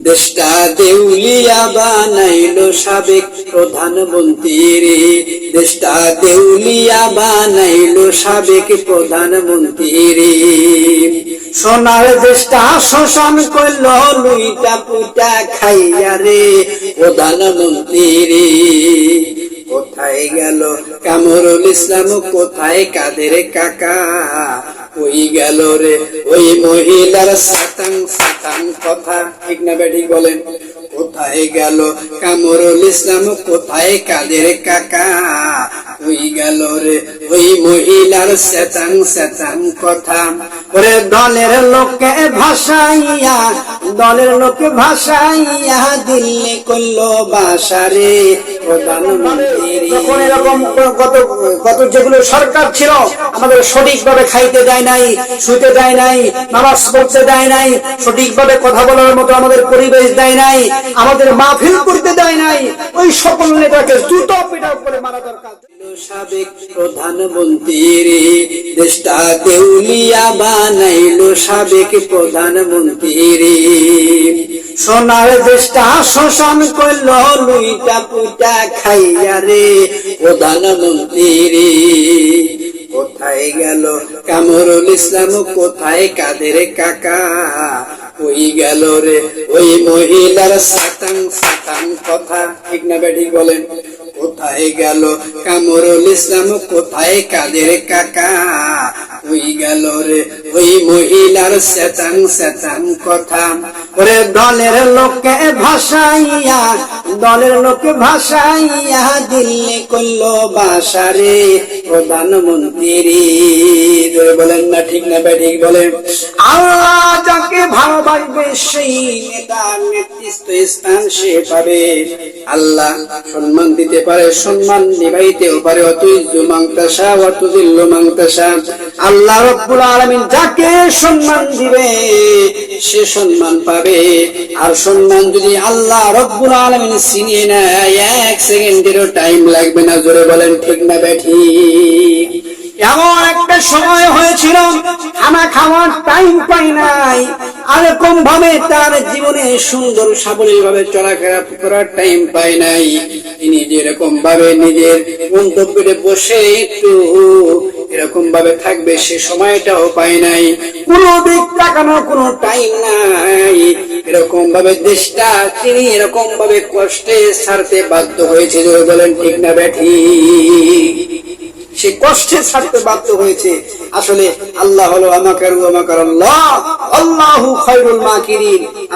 দেশটা দেউলিয়া বানাইলো সাবেক প্রধানমন্ত্রী দেশটা দেউলিয়া বানাইলো সাবেক প্রধানমন্ত্রী সোনার দেশটা শোষণ করল লুইটা পুইটা খাইয়া রে প্রধানমন্ত্রী কোথায় গেল কামরুল ইসলাম? কোথায় কাদের কাকা? ওই গেল রে। ওই মহিলার সাতাং সাতাং কথা। ঠিক না বেঠিক বলেন। কোথায় গেল? কামরুল ইসলাম কোথায় কাদের কাকা? ওই গেল রে, ওই মহিলার সেতাং সেতাং কথা। ওরে দলের লোকে ভাসাইয়া, দলের লোকে ভাসাইয়া দিল্লি করল সরকার ছিল, আমাদের সঠিকভাবে খাইতে দেয় নাই শুতে দেয় নাই দেয় নাই, সঠিকভাবে কথা বলার মতো আমাদের পরিবেশ দেয় নাই, আমাদের মাহফিল করতে দেয় নাই, ওই সকল নেতাকে দ্রুত করে মারা দরকার। সাবেক প্রধানমন্ত্রী দেশটা দেউলিয়া বানাইলো সাবেক প্রধানমন্ত্রী সোনার দেশটা শোষণ করল, লুইটা পুইটা খাইয়া রে প্রধানমন্ত্রী কোথায় গেল কামরুল ইসলাম, কোথায় কাদের কাকা? ওই গেল রে ওই মহিলার সাতাং সাতাং কথা? ঠিক না বেঠিক বলেন। কোথায় গেল? কামরুল ইসলাম কোথায় কাদের কাকা? ওই গেল রে, ওই মহিলার শেতাং শেতাং কথা। ওরে দলের লোকে ভাসাইয়া, দলের লোকে ভাসাইয়া দিল্লি করল বাসারে প্রধানমন্ত্রী। বলেন না, ঠিক না ঠিক বলেন। আল্লাহ যাকে ভালোবাসবে, সেই নেতার নেতৃত্ব স্থান সে পাবে। আল্লাহ সম্মান দিতে পারে, সম্মান নিবাইতেও পারে। অতুইজ মাংতাসা অতুদিল্ল মাংতাসা আল্লাহ রব্বুল আলামিন যাকে সম্মান দিবে, সে সম্মান পাবে আর সম্মান যদি আল্লাহ রব্বুল আলমিন চিনিয়ে নেয়, এক সেকেন্ডেরও টাইম লাগবে না। জোরে বলেন, ঠিক না ব্যাঠি এমন একটা সময় হয়েছিল খানা খাওয়ার টাইম পাই নাই। এরকম ভাবে তার জীবনে সুন্দর সাবলীল ভাবে চলাফেরা করার টাইম পায় নাই। তিনি যেরকম ভাবে নিজের গন্তব্যে বসে একটু এরকম ভাবে থাকবে, সে সময়টাও পাই নাই। কোন দিক তাকানোর কোনো টাইম নাই। এরকম ভাবে দেশটা তিনি এরকম ভাবে কষ্টে সারতে বাধ্য হয়েছে বলেন ঠিক না, ব্যাঠি। সে কষ্টে ছাড়তে বাধ্য হয়েছে। আসলে আল্লাহ হলো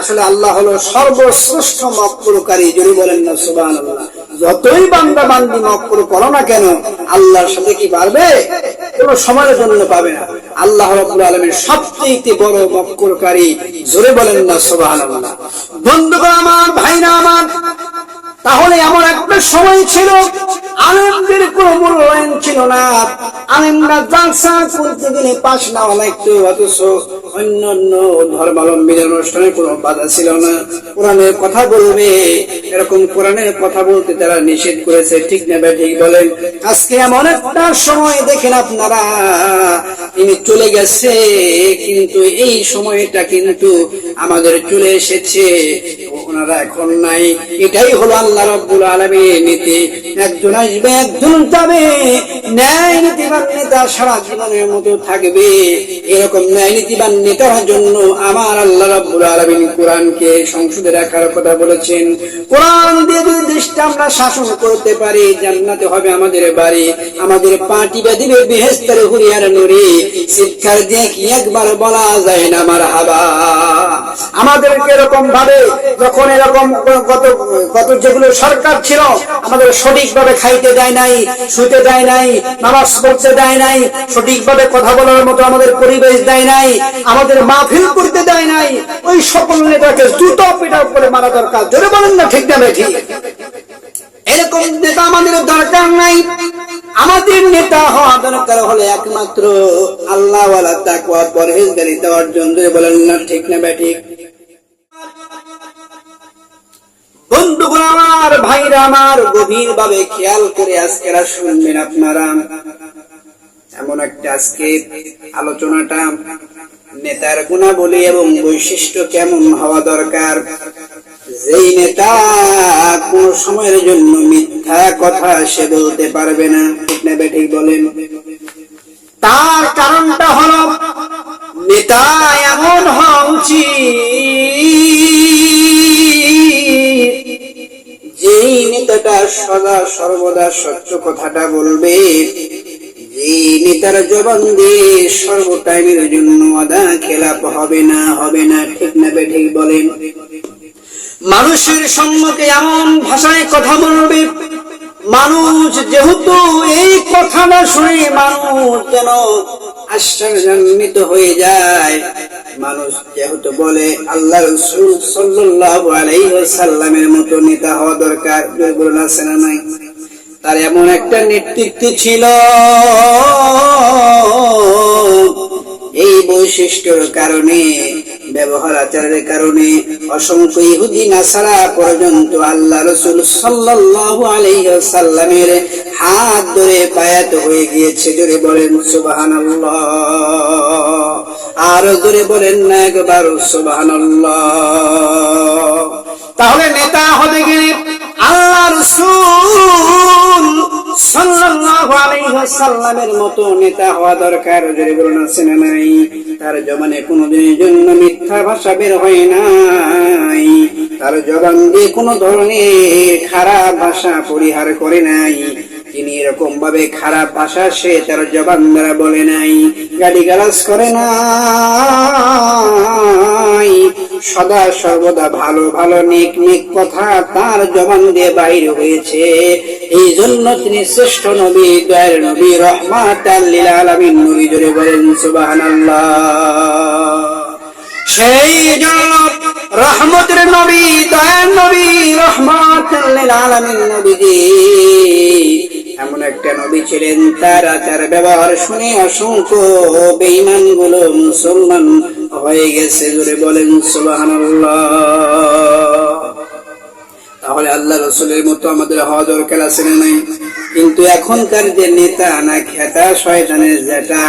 আসলে আল্লাহ হলো সর্বশ্রেষ্ঠ মক্রকারী, যদি বলেন না, সুবহানাল্লাহ। যতই বান্দা বান্দি মক্র করো না কেন, আল্লাহর সাথে কি পারবে? কোন সময়ের জন্য পাবে না। আল্লাহ রাব্বুল আলামিন সবচেয়ে বড় মক্রকারী জোরে বলেন না, সুবহানাল্লাহ। বন্ধুগণ আমার, ভাইরা আমার, তাহলে এমন একটা সময় ছিল আলেমদের কোন মূল্যায়ন ছিল না। আলেমরা জালসা করতে গেলে পাশ নেওয়া লাগতো অথচ অন্য অন্য ধর্মাবলম্বীদের অনুষ্ঠানে কোনো বাধা ছিল না। কোরআনের কথা বলবে, এরকম কোরআনের কথা বলতে তারা নিষেধ করেছে, ঠিক না ঠিক বলেন? আজকে এমন একটা সময় দেখেন আপনারা, তিনি চলে গেছে, কিন্তু এই সময়টা কিন্তু আমাদের চলে এসেছে। ওনারা এখন নাই। এটাই হলো আল্লাহ রব্বুল আলমীর নীতি একজন আসবে একজন যাবে ন্যায় নীতিবান নেতা সারা জীবনের মতো থাকবে। এরকম ন্যায় নীতিবান নেতার জন্য আমার আল্লাহ রব্বুল আলমিন কোরআনকে সংসদে রাখার কথা বলেছেন। কোরআন দিয়ে যদি দেশটা আমরা শাসন করতে পারি, জান্নাতে হবে আমাদের বাড়ি, আমাদের পাটি দিবে বেহেস্তারে হুরিয়ার নুরি। শিক্ষার দিয়ে কি একবার বলা যায় না আমার হাবা আমাদেরকে এরকম ভাবে যখন এরকম কত কত যেগুলো সরকার ছিল, আমাদের সঠিকভাবে খাইতে দেয় নাই শুতে দেয় নাই, নামাজ পড়তে দেয় নাই, সঠিকভাবে কথা বলার মতো আমাদের পরিবেশ দেয় নাই, আমাদের মাহফিল করতে দেয় নাই, ওই সকল নেতাকে দ্রুত পিটাও করে মারা দরকার। জোরে বলেন না ঠিক না ঠিক এরকম নেতা আমাদের দরকার নাই। আমাদের নেতা হওয়া দরকার হলে একমাত্র আল্লাহ তাকুয়া পরহেজগারিতা অর্জন বলেন না ঠিক না ব্যাঠিক বন্ধুগণ আমার ভাইরা আমার গভীর ভাবে খেয়াল করে শুনবেন আপনারা। এমন একটা আজকে আলোচনাটা নেতার এবং বৈশিষ্ট্য কেমন হওয়া দরকার? যেই নেতা কোন সময়ের জন্য মিথ্যা কথা সে বলতে পারবে না। ঠিক না বেঠিক বলেন। তার কারণটা হলো, নেতা এমন হওয়া উচিত নেতাটা সদা সর্বদা সত্য কথাটা বলবে। যেই নেতার জবান দিয়ে সর্ব টাইমের জন্য আদা খেলাপ হবে না হবে না, ঠিক না বেঠিক বলেন। মানুষের সম্মুখে এমন ভাষায় কথা বলবে, মানুষ যেহেতু এই কথাটা শুনে মানুষ যেন আশ্চর্যান্বিত হয়ে যায়। মানুষ যেহেতু বলে আল্লাহ রসুল সাল্লাল্লাহু আলাইহি মতো নেতা হওয়া দরকার বলুন, আছে নাই? তার এমন একটা নেতৃত্ব ছিল। এই বৈশিষ্ট্যর কারণে ব্যবহার আচারের কারণে অসংখ্য ইহুদি নাসারা পর্যন্ত আল্লাহ রসুল সাল্লাল্লাহু আলাইহি ওয়াসাল্লামের হাত ধরে পায়াত হয়ে গিয়েছে। জোরে বলেন, সুবহানাল্লাহ। আর জোরে বলেন না একবার, সুবহানাল্লাহ। তাহলে নেতা হতে গেলে আল্লাহ রসুল আলাইহি মতো নেতা হওয়া দরকার জোরে বলুন আছে নাই? তার জবানে কোনোদিনের জন্য মিথ্যা ভাষা বের হয় নাই। তার জবান দিয়ে কোনো ধরনের খারাপ ভাষা পরিহার করে নাই। তিনি এরকম ভাবে খারাপ ভাষা সে তার জবান দ্বারা বলে নাই গালি গালাজ করে নাই। সদা সর্বদা ভালো ভালো, নিক নিক কথা তার জবান দিয়ে বাইর হয়েছে। এই জন্য তিনি শ্রেষ্ঠ নবী দয়ার নবী রহমাত আলামিন নবী জোরে বলেন, সুবহানাল্লাহ। সেই জন্য রহমতের নবী দয়ার নবী রহমত আলামিন নবীজি এমন একটা নবী ছিলেন, তার আচার ব্যবহার শুনে অসংখ্য বেঈমানগুলো মুসলমান হয়ে গেছে জোরে বলেন তাহলে আল্লাহ রসুলের মতো আমাদের হওয়া দরকার আছে না নাই? কিন্তু এখনকার যে নেতা না খেতা, শয়তানের যেটা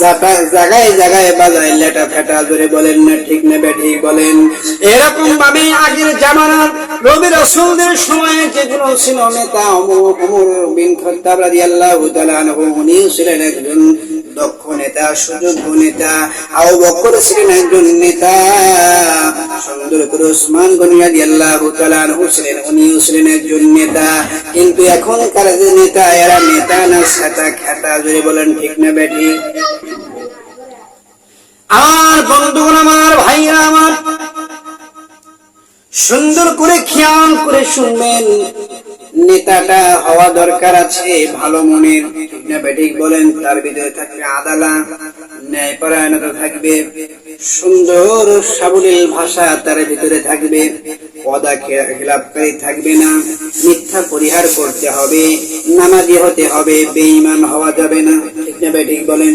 জাটা জায়গায় জায়গায় বাজায় লেটা ফেটা ধরে বলেন না, ঠিক না ঠিক বলেন। এরকম ভাবে আগের জামানার রবি রসুলদের সময় যেগুলো ছিল নেতা অমর অমর বিন খত্তাব তাআলা আনহু উনি ছিলেন একজন দক্ষ সুযোগ্য নেতা, আবু বকর একজন নেতা। সুন্দর করে ওসমান গনি রাদিয়াল্লাহু তাআলা ছিলেন, উনিও ছিলেন একজন নেতা। কিন্তু এখনকার যে নেতা, এরা নেতা না খেতা বলেন ঠিক না আমার বন্ধুগণ আমার আমার, সুন্দর করে খেয়াল করে শুনবেন, নেতাটা হওয়া দরকার আছে, ভালো মনের বলেন, তার ভিতরে থাকবে আদালা। ন্যায়পরায়ণতা থাকবে। সুন্দর সাবলীল ভাষা তার ভিতরে থাকবে। পদা খেলাপকারী থাকবে না। মিথ্যা পরিহার করতে হবে। নামাজি হতে হবে। বেঈমান হওয়া যাবে না। ঠিক না বেঠিক বলেন?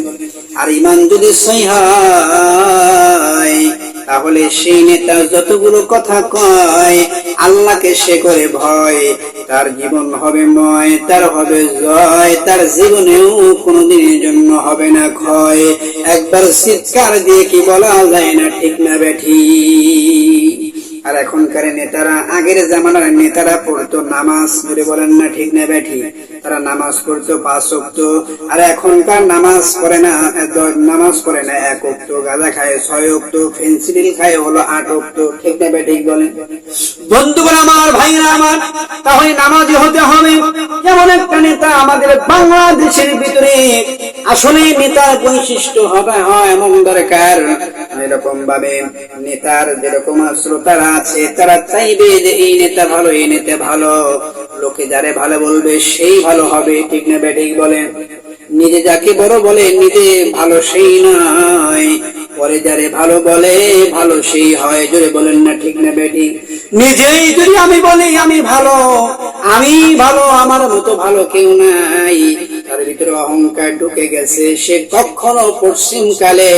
আর ইমান যদি সহি হয়, তাহলে সেই নেতা যতগুলো কথা কয়, আল্লাহকে সে করে ভয়। তার জীবন হবে ময়, তার হবে জয়, তার জীবনেও কোনদিনের জন্য হবে না ক্ষয়। একবার চিৎকার দিয়ে কি বলা যায় না, ঠিক না ব্যাঠি আর এখনকার নেতারা, আগের জামানার নেতারা পড়তো নামাজ ধরে বলেন না, ঠিক না ব্যাঠি। তারা নামাজ পড়তো পাঁচ অক্ত আর এখনকার নামাজ পড়ে না নামাজ পড়ে না, এক অক্ত গাঁজা খায় ছয় অক্ত ফেন্সিডিল খায় হলো আট অক্ত ঠিক না ব্যাঠিক বলেন। বন্ধুগণ আমার ভাইরা আমার, তাহলে নামাজি হতে হবে। যেমন একটা নেতা আমাদের বাংলাদেশের ভিতরে আসলে নেতার বৈশিষ্ট্য হবে, হয় এমন দরকার এরকম ভাবে নেতার যেরকম শ্রোতারা আছে, তারা চাইবে যে এই নেতা ভালো, এই নেতা ভালো। লোকে যারে ভালো বলবে, সেই ভালো হবে। ঠিক না বেঠিক বলে নিজে যাকে বড় বলে, নিজে ভালো সেই নয়। পরে যারে ভালো বলে, ভালো সেই হয়। জোরে বলেন না ঠিক না বেঠিক নিজেই যদি আমি বলি, আমি ভালো আমি ভালো, আমার মতো ভালো কেউ নাই। তার ভিতরে অহংকার ঢুকে গেছে। সে কখনো পশ্চিম কালে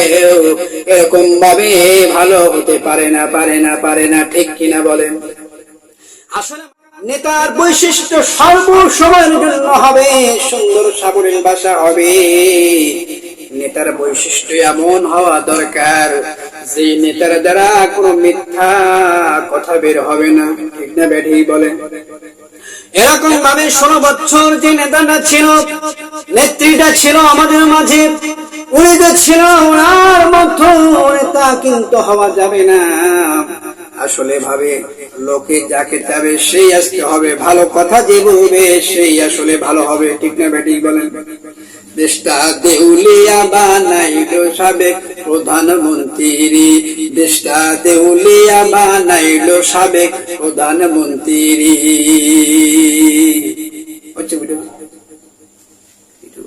এরকম ভাবে ভালো হতে পারে না পারে না পারে না, ঠিক কিনা বলেন? আসলে নেতার বৈশিষ্ট্য সর্ব সময়ের জন্য হবে, সুন্দর সাবলীল ভাষা হবে। নেতার বৈশিষ্ট্য এমন হওয়া দরকার, যে নেতার দ্বারা কোনো মিথ্যা কথা বের হবে না। ঠিক না ব্যাঠি বলে এরকম ভাবে ষোলো বছর যে নেতাটা ছিল, নেত্রীটা ছিল আমাদের মাঝে, উনি ছিল ওনার মতো নেতা কিন্তু হওয়া যাবে না। আসলে ভাবে লোকে যাকে চাবে সেই আজকে হবে। ভালো কথা যে বলবে, সেই আসলে ভালো হবে। ঠিক না ব্যাটি বলেন? দেশটা দেউলিয়া বানাইলো সাবেক প্রধানমন্ত্রী। দেশটা দেউলিয়া বানাইলো সাবেক প্রধানমন্ত্রী। হচ্ছে ভিডিও একটু